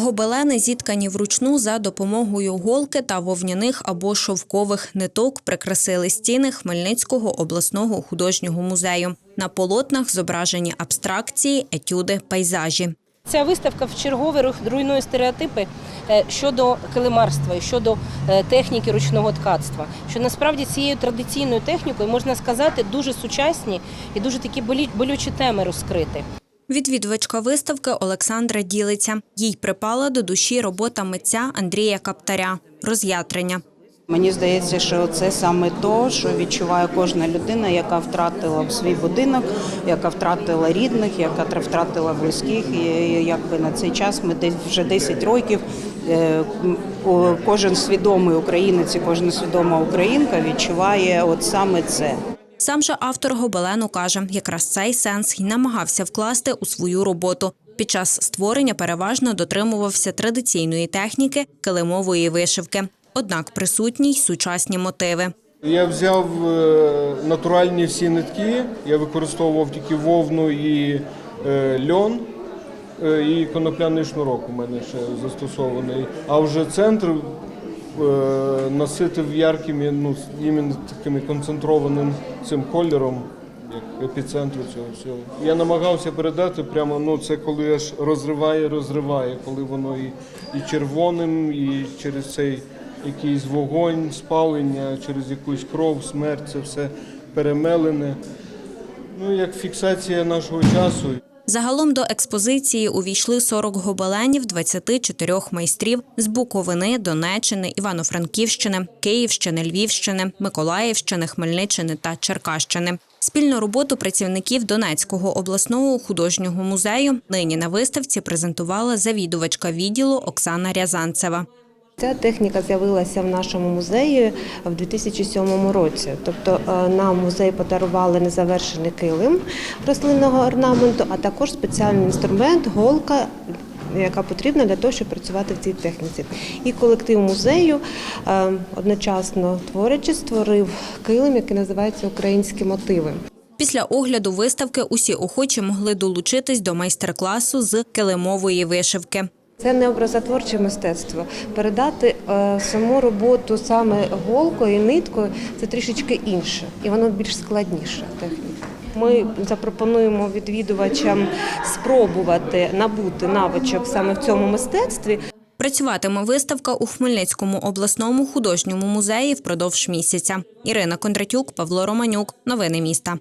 Гобелени зіткані вручну за допомогою голки та вовняних або шовкових ниток прикрасили стіни Хмельницького обласного художнього музею. На полотнах зображені абстракції, етюди, пейзажі. Ця виставка в чергове руйнує стереотипи е, щодо килимарства щодо е, техніки ручного ткацтва. Що насправді цією традиційною технікою можна сказати дуже сучасні і дуже такі болючі теми розкрити. Відвідувачка виставки Олександра ділиться. Їй припала до душі робота митця Андрія Каптаря роз'ятрення. Мені здається, що це саме то, що відчуває кожна людина, яка втратила свій будинок, яка втратила рідних, яка тр- втратила близьких. І якби на цей час ми десь вже 10 років. е, Кожен свідомий українець і кожна свідома українка відчуває от саме це. Сам же автор гобелену каже, якраз цей сенс й намагався вкласти у свою роботу. Під час створення переважно дотримувався традиційної техніки килимової вишивки. Однак присутні й сучасні мотиви. Я взяв е, натуральні всі нитки, я використовував тільки вовну і е, льон, е, і конопляний шнурок у мене ще застосований. А вже центр е, наситив ярким, ну, іменно таким концентрованим цим кольором, як епіцентру цього всього. Я намагався передати прямо, ну це коли аж розриває, розриває, коли воно і, і червоним, і через цей якийсь вогонь, спалення, через якусь кров, смерть, це все перемелене. Ну, як фіксація нашого часу. Загалом до експозиції увійшли 40 гобеленів 24 майстрів з Буковини, Донеччини, Івано-Франківщини, Київщини, Львівщини, Миколаївщини, Хмельниччини та Черкащини. Спільну роботу працівників Донецького обласного художнього музею нині на виставці презентувала завідувачка відділу Оксана Рязанцева. Ця техніка з'явилася в нашому музеї в 2007 році. Тобто е, нам музей подарували незавершений килим рослинного орнаменту, а також спеціальний інструмент, голка. Яка потрібна для того, щоб працювати в цій техніці, і колектив музею е, одночасно творячи створив килим, який називається Українські мотиви. Після огляду виставки усі охочі могли долучитись до майстер-класу з килимової вишивки. Це не образотворче мистецтво. Передати е, саму роботу саме голкою і ниткою це трішечки інше, і воно більш складніша техніка. Ми запропонуємо відвідувачам спробувати набути навичок саме в цьому мистецтві. Працюватиме виставка у Хмельницькому обласному художньому музеї впродовж місяця. Ірина Кондратюк, Павло Романюк. Новини міста.